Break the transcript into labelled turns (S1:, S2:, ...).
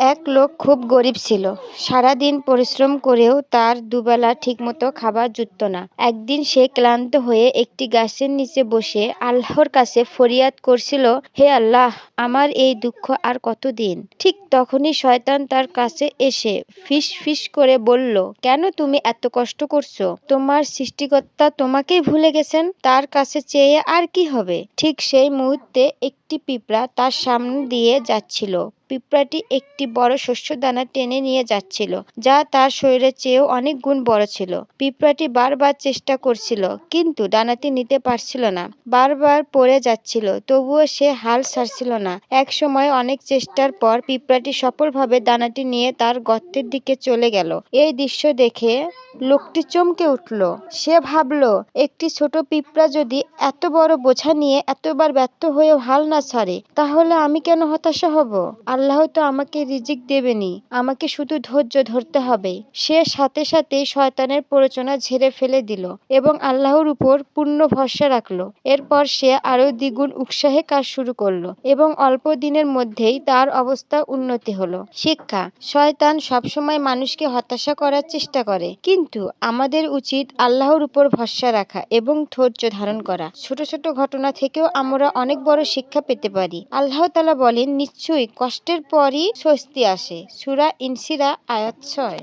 S1: এক লোক খুব গরিব ছিল। সারাদিন পরিশ্রম করেও তার দুবেলা ঠিকমতো খাবার জুটত না। একদিন সে ক্লান্ত হয়ে একটি গাছের নিচে বসে আল্লাহর কাছে ফরিয়াদ করছিল, হে আল্লাহ, আমার এই দুঃখ আর কতদিন? ঠিক তখনই শয়তান তার কাছে এসে ফিস ফিস করে বলল, কেন তুমি এত কষ্ট করছ? তোমার সৃষ্টিকর্তা তোমাকেই ভুলে গেছেন? তার কাছে চেয়ে আর কি হবে? ঠিক সেই মুহূর্তে একটি পিঁপড়া তার সামনে দিয়ে যাচ্ছিল। পিঁপড়াটি একটি বড় শস্যদানা টেনে নিয়ে যাচ্ছিল, যা তার শরীরের চেয়েও অনেক গুণ বড় ছিল। পিঁপড়াটি বারবার চেষ্টা করছিল, কিন্তু ডানাটি নিতে পারছিল না। বারবার পড়ে যাচ্ছিল, তবুও সে হাল ছাড়ছিল না। এক সময় অনেক চেষ্টার পর পিঁপড়াটি সফলভাবে দানাটি নিয়ে তার গর্তের দিকে চলে গেল। এই দৃশ্য দেখে লোকটি চমকে উঠল। সে ভাবল, একটি ছোট পিঁপড়া যদি এত বড় বোঝা নিয়ে এতবার ব্যর্থ হয়েও হাল না ছাড়ে, তাহলে আমি কেন হতাশা হব? আল্লাহ তো আমাকে রিজিক দেবেনি, আমাকে শুধু ধৈর্য ধরতে হবে। সে সাথে সাথে শয়তানের প্ররোচনা ঝেড়ে ফেলে দিল এবং আল্লাহর উপর পূর্ণ ভরসা রাখল। এরপর সে আরও দ্বিগুণ উৎসাহে কাজ শুরু করল এবং অল্প দিনের মধ্যেই তার অবস্থা উন্নতি হলো। শিক্ষা, শয়তান সবসময় মানুষকে হতাশা করার চেষ্টা করে, কিন্তু আমাদের উচিত আল্লাহর উপর ভরসা রাখা এবং ধৈর্য ধারণ করা। ছোট ছোট ঘটনা থেকেও আমরা অনেক বড় শিক্ষা পেতে পারি। আল্লাহ তালা বলেন নিশ্চয়ই কষ্টের পরই স্বস্তি আসে। সুরা ইনসিরা আয়াত ছয়।